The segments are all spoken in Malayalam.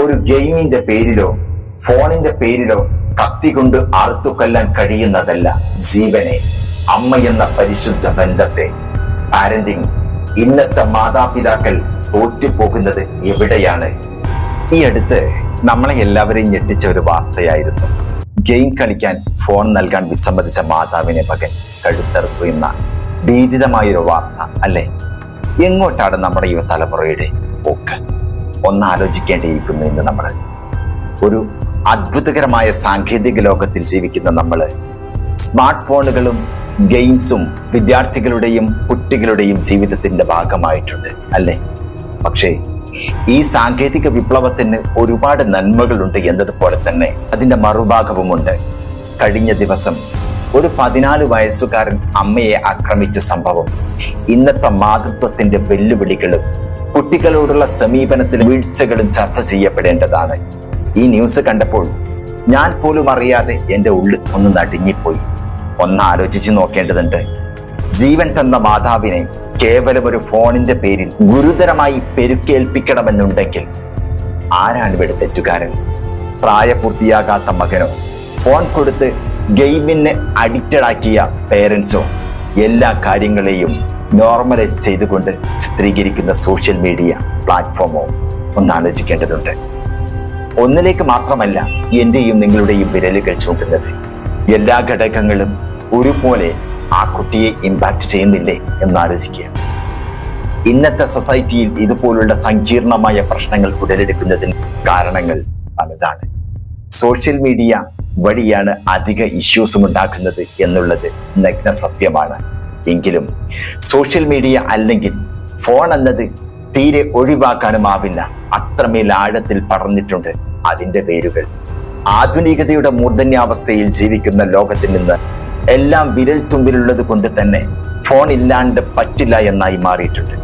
ഒരു ഗെയിമിന്റെ പേരിലോ ഫോണിന്റെ പേരിലോ കത്തി കൊണ്ട് അറുത്തുകൊല്ലാൻ കഴിയുന്നതല്ല ജീവനെ. എന്ന പരിശുദ്ധ ബന്ധത്തെ. പാരന്റിങ് ഇന്നത്തെ മാതാപിതാക്കൾ തോറ്റുപോകുന്നത് എവിടെയാണ്? ഈ അടുത്ത് നമ്മളെ എല്ലാവരെയും ഞെട്ടിച്ച ഒരു വാർത്തയായിരുന്നു. ഗെയിം കളിക്കാൻ ഫോൺ നൽകാൻ വിസമ്മതിച്ച മാതാവിനെ മകൻ കഴുത്തറുത്തു എന്ന ഭീതിതമായൊരു വാർത്ത അല്ലെ? എങ്ങോട്ടാണ് നമ്മുടെ യുവ തലമുറയുടെ പോക്ക്? ഒന്ന് ആലോചിക്കേണ്ടിയിരിക്കുന്നു ഇന്ന് നമ്മൾ ഒരു അത്ഭുതകരമായ സാങ്കേതിക ലോകത്തിൽ ജീവിക്കുന്ന നമ്മൾ സ്മാർട്ട് ഫോണുകളും ഗെയിംസും വിദ്യാർത്ഥികളുടെയും കുട്ടികളുടെയും ജീവിതത്തിന്റെ ഭാഗമായിട്ടുണ്ട് അല്ലേ? പക്ഷേ ഈ സാങ്കേതിക വിപ്ലവത്തിന് ഒരുപാട് നന്മകളുണ്ട് എന്നതുപോലെ തന്നെ അതിന്റെ മറുഭാഗവുമുണ്ട്. കഴിഞ്ഞ ദിവസം ഒരു പതിനാല് വയസ്സുകാരൻ അമ്മയെ ആക്രമിച്ച സംഭവം. ഇന്നത്തെ മാതൃത്വത്തിന്റെ വെല്ലുവിളികളും കുട്ടികളോടുള്ള സമീപനത്തിൽ വീഴ്ചകളും ചർച്ച ചെയ്യപ്പെടേണ്ടതാണ്. ഈ ന്യൂസ് കണ്ടപ്പോൾ ഞാൻ പോലും അറിയാതെ എന്റെ ഉള്ളിൽ ഒന്ന് നടുങ്ങിപ്പോയി. ഒന്ന് ആലോചിച്ച് നോക്കേണ്ടതുണ്ട്. ജീവൻ തന്ന മാതാവിനെ കേവലം ഒരു ഫോണിന്റെ പേരിൽ ഗുരുതരമായി പെരുക്കേൽപ്പിക്കണമെന്നുണ്ടെങ്കിൽ ആരാണ് ഇവിടെ തെറ്റുകാരൻ? പ്രായപൂർത്തിയാകാത്ത മകനോ? ഫോൺ കൊടുത്ത് ഗെയിമിന് അഡിക്റ്റഡ് ആക്കിയ പേരൻസോ എല്ലാ കാര്യങ്ങളെയും നോർമലൈസ് ചെയ്തുകൊണ്ട് ചിത്രീകരിക്കുന്ന സോഷ്യൽ മീഡിയ പ്ലാറ്റ്ഫോമോ ഒന്ന് ആലോചിക്കേണ്ടതുണ്ട്. ഒന്നിലേക്ക് മാത്രമല്ല എന്റെയും നിങ്ങളുടെയും വിരലുകൾ ചൂണ്ടുന്നത്. എല്ലാ ഘടകങ്ങളും ഒരുപോലെ ആ കുട്ടിയെ ഇമ്പാക്ട് ചെയ്യുന്നില്ലേ എന്ന് ആലോചിക്കുക. ഇന്നത്തെ സൊസൈറ്റിയിൽ ഇതുപോലുള്ള സങ്കീർണമായ പ്രശ്നങ്ങൾ ഉടലെടുക്കുന്നതിന് കാരണങ്ങൾ പലതാണ്. സോഷ്യൽ മീഡിയ വഴിയാണ് അധിക ഇഷ്യൂസും ഉണ്ടാക്കുന്നത് എന്നുള്ളത് നഗ്ന സത്യമാണ് എങ്കിലും സോഷ്യൽ മീഡിയ അല്ലെങ്കിൽ ഫോൺ എന്നത് തീരെ ഒഴിവാക്കാനും ആവില്ല. അത്രമേൽ ആഴത്തിൽ പറഞ്ഞിട്ടുണ്ട് അതിന്റെ പേരുകൾ ആധുനികതയുടെ മൂർധന്യാവസ്ഥയിൽ ജീവിക്കുന്ന ലോകത്തിൽ നിന്ന് എല്ലാം വിരൽ തുമ്പിലുള്ളത് കൊണ്ട് തന്നെ ഫോൺ ഇല്ലാണ്ട് പറ്റില്ല എന്നായി മാറിയിട്ടുണ്ട്.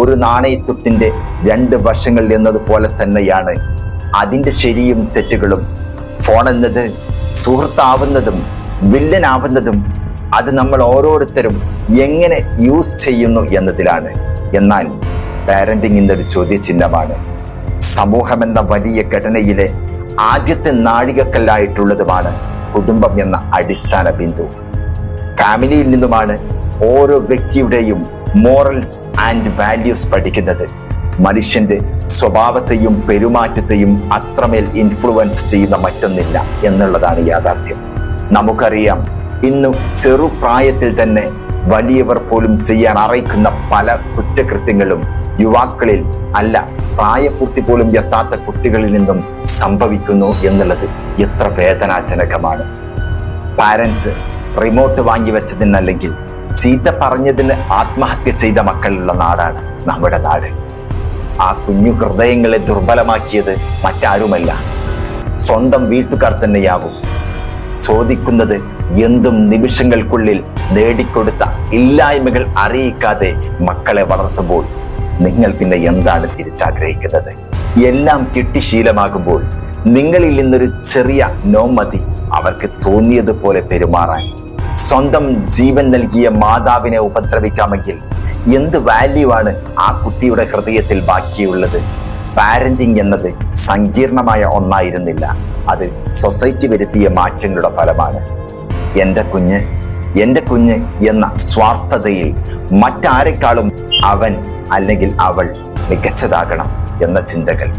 ഒരു നാണയത്തുട്ടിന്റെ രണ്ട് വശങ്ങൾ എന്നതുപോലെ തന്നെയാണ് അതിന്റെ ശരിയും തെറ്റുകളും. ഫോൺ എന്നത് സുഹൃത്താവുന്നതും വില്ലനാവുന്നതും അത് നമ്മൾ ഓരോരുത്തരും എങ്ങനെ യൂസ് ചെയ്യുന്നു എന്നതിലാണ്. എന്നാൽ പാരന്റിംഗ് ഒരു ചോദ്യചിഹ്നമാണ്. സമൂഹം എന്ന വലിയ ഘടനയിലെ ആദ്യത്തെ നാഴികക്കല്ലായിട്ടുള്ളതുമാണ് കുടുംബം എന്ന അടിസ്ഥാന ബിന്ദു. ഫാമിലിയിൽ നിന്നുമാണ് ഓരോ വ്യക്തിയുടെയും മോറൽസ് ആൻഡ് വാല്യൂസ് പഠിക്കുന്നത്. മനുഷ്യന്റെ സ്വഭാവത്തെയും പെരുമാറ്റത്തെയും അത്രമേൽ ഇൻഫ്ലുവൻസ് ചെയ്യുന്ന മറ്റൊന്നില്ല എന്നുള്ളതാണ് യാഥാർത്ഥ്യം. നമുക്കറിയാം ഇന്ന് ചെറുപ്രായത്തിൽ തന്നെ വലിയവർ പോലും ചെയ്യാൻ അറയ്ക്കുന്ന പല കുറ്റകൃത്യങ്ങളും യുവാക്കളിൽ അല്ല പ്രായപൂർത്തി പോലും എത്താത്ത കുട്ടികളിൽ നിന്നും സംഭവിക്കുന്നു എന്നുള്ളത് എത്ര വേദനാജനകമാണ്. പാരൻസ് റിമോട്ട് വാങ്ങി വെച്ചതിനല്ലെങ്കിൽ ചീത്ത പറഞ്ഞതിന് ആത്മഹത്യ ചെയ്ത മക്കളുള്ള നാടാണ് നമ്മുടെ നാട്. ആ കുഞ്ഞു ഹൃദയങ്ങളെ ദുർബലമാക്കിയത് മറ്റാരുമല്ല. സ്വന്തം വീട്ടുകാർ തന്നെയാവും ചോദിക്കുന്നത് എന്തും നിമിഷങ്ങൾക്കുള്ളിൽ നേടിക്കൊടുത്ത ഇല്ലായ്മകൾ അറിയിക്കാതെ മക്കളെ വളർത്തുമ്പോൾ നിങ്ങൾ പിന്നെ എന്താണ് തിരിച്ചാഗ്രഹിക്കുന്നത്? എല്ലാം കിട്ടി ശീലമാകുമ്പോൾ നിങ്ങളിൽ നിന്നൊരു ചെറിയ നോമതി അവർക്ക് തോന്നിയതുപോലെ പെരുമാറാൻ സ്വന്തം ജീവൻ നൽകിയ മാതാവിനെ ഉപദ്രവിക്കാമെങ്കിൽ എന്ത് വാല്യൂ ആണ് ആ കുട്ടിയുടെ ഹൃദയത്തിൽ ബാക്കിയുള്ളത്? പാരന്റിംഗ് എന്നത് സങ്കീർണമായ ഒന്നായിരുന്നില്ല. അത് സൊസൈറ്റി വരുത്തിയ മാറ്റങ്ങളുടെ ഫലമാണ്. എന്റെ കുഞ്ഞ് എന്റെ കുഞ്ഞ് എന്ന സ്വാർത്ഥതയിൽ മറ്റാരെക്കാളും അവൻ അല്ലെങ്കിൽ അവൾ മികച്ചതാകണം എന്ന ചിന്തകൾ.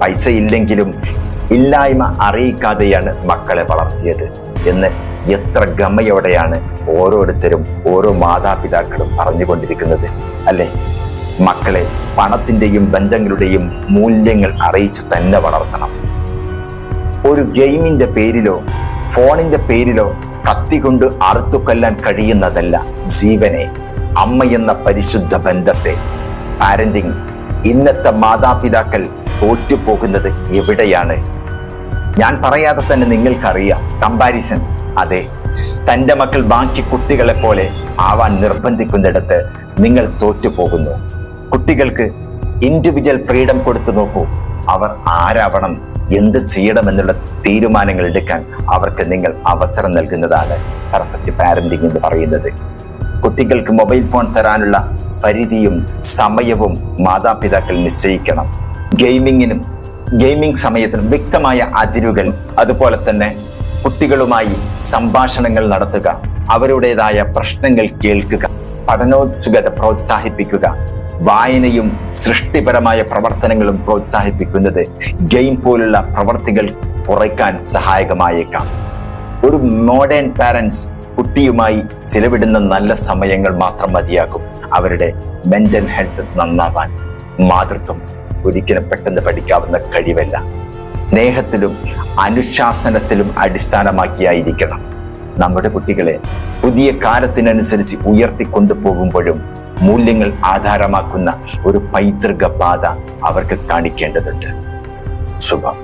പൈസ ഇല്ലെങ്കിലും ഇല്ലായ്മ അറിയിക്കാതെയാണ് മക്കളെ വളർത്തിയത് എന്ന് എത്ര ഗമയോടെയാണ് ഓരോരുത്തരും ഓരോ മാതാപിതാക്കളും പറഞ്ഞുകൊണ്ടിരിക്കുന്നത്. അല്ലേ? മക്കളെ പണത്തിന്റെയും ബന്ധങ്ങളുടെയും മൂല്യങ്ങൾ അറിയിച്ചു തന്നെ വളർത്തണം. ഒരു ഗെയിമിന്റെ പേരിലോ ഫോണിന്റെ പേരിലോ കത്തി കൊണ്ട് അറുത്തു കഴിയുന്നതല്ല ജീവനെ അമ്മയെന്ന പരിശുദ്ധ ബന്ധത്തെ. പാരന്റിംഗ് ഇന്നത്തെ മാതാപിതാക്കൾ തോറ്റുപോകുന്നത് എവിടെയാണ്? ഞാൻ പറയാതെ തന്നെ നിങ്ങൾക്കറിയാം കമ്പാരിസൺ അതെ തന്റെ മക്കൾ ബാക്കി കുട്ടികളെ പോലെ ആവാൻ നിർബന്ധിക്കുന്നിടത്ത് നിങ്ങൾ തോറ്റുപോകുന്നു. കുട്ടികൾക്ക് ഇൻഡിവിജ്വൽ ഫ്രീഡം കൊടുത്തു നോക്കൂ. അവർ ആരാവണം എന്ത് ചെയ്യണം എന്നുള്ള തീരുമാനങ്ങൾ എടുക്കാൻ അവർക്ക് നിങ്ങൾ അവസരം നൽകുന്നതാണ് പെർഫെക്റ്റ് പാരന്റിംഗ് എന്ന് പറയുന്നത്. കുട്ടികൾക്ക് മൊബൈൽ ഫോൺ തരാനുള്ള പരിധിയും സമയവും മാതാപിതാക്കൾ നിശ്ചയിക്കണം. ഗെയിമിങ്ങിനും ഗെയിമിംഗ് സമയത്തിനും വ്യക്തമായ അതിരുകൾ അതുപോലെ തന്നെ കുട്ടികളുമായി സംഭാഷണങ്ങൾ നടത്തുക അവരുടേതായ പ്രശ്നങ്ങൾ കേൾക്കുക പഠനോത്സുകത പ്രോത്സാഹിപ്പിക്കുക വായനയും സൃഷ്ടിപരമായ പ്രവർത്തനങ്ങളും പ്രോത്സാഹിപ്പിക്കുന്നത് ഗെയിം പോലുള്ള പ്രവർത്തികൾ കുറയ്ക്കാൻ സഹായകമായേക്കാം. ഒരു മോഡേൺ പാരൻസ് കുട്ടിയുമായി ചിലവിടുന്ന നല്ല സമയങ്ങൾ മാത്രം മതിയാകും അവരുടെ മെന്റൽ ഹെൽത്ത് നന്നാവാൻ മാതൃത്വം ഒരിക്കലും പെട്ടെന്ന് പഠിക്കാവുന്ന കഴിവല്ല. സ്നേഹത്തിലും അനുശാസനത്തിലും അടിസ്ഥാനമാക്കിയായിരിക്കണം. നമ്മുടെ കുട്ടികളെ പുതിയ കാലത്തിനനുസരിച്ച് ഉയർത്തിക്കൊണ്ടുപോകുമ്പോഴും മൂല്യങ്ങൾ ആധാരമാക്കുന്ന ഒരു പൈതൃക പാത അവർക്ക് കാണിക്കേണ്ടതുണ്ട്. ശുഭം.